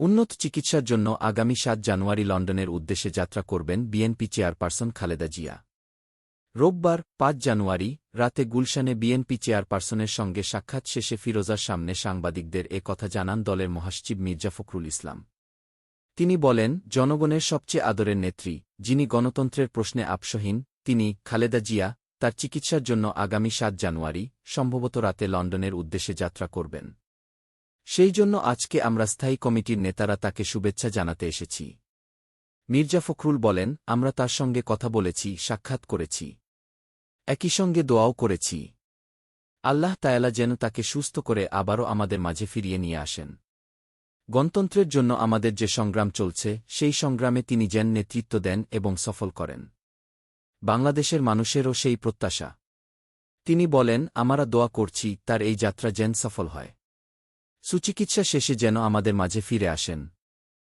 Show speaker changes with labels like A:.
A: উন্নত চিকিৎসার জন্য আগামী সাত জানুয়ারি লন্ডনের উদ্দেশ্যে যাত্রা করবেন বিএনপি চেয়ারপারসন খালেদা জিয়া। রোববার, পাঁচ জানুয়ারি, রাতে গুলশানে বিএনপি চেয়ারপারসনের সঙ্গে সাক্ষাৎ শেষে ফিরোজার সামনে সাংবাদিকদের এ কথা জানান দলের মহাসচিব মির্জা ফখরুল ইসলাম। তিনি বলেন, জনগণের সবচেয়ে আদরের নেত্রী, যিনি গণতন্ত্রের প্রশ্নে আপসহীন, তিনি খালেদা জিয়া, তার চিকিৎসার জন্য আগামী সাত জানুয়ারি, সম্ভবত রাতে লন্ডনের উদ্দেশ্যে যাত্রা করবেন। সেই জন্য আজকে আমরা স্থায়ী কমিটির নেতারা তাকে শুভেচ্ছা জানাতে এসেছি। মির্জা ফখরুল বলেন, আমরা তার সঙ্গে কথা বলেছি, সাক্ষাৎ করেছি। একই সঙ্গে দোয়াও করেছি। আল্লাহ তায়ালা যেন তাকে সুস্থ করে আবারও আমাদের মাঝে ফিরিয়ে নিয়ে আসেন। গণতন্ত্রের জন্য আমাদের যে সংগ্রাম চলছে, সেই সংগ্রামে তিনি যেন নেতৃত্ব দেন এবং সফল করেন। বাংলাদেশের মানুষেরও সেই প্রত্যাশা। তিনি বলেন, আমরা দোয়া করছি, তার এই যাত্রা যেন সফল হয়। সুচিকিৎসা শেষে যেন আমাদের মাঝে ফিরে আসেন।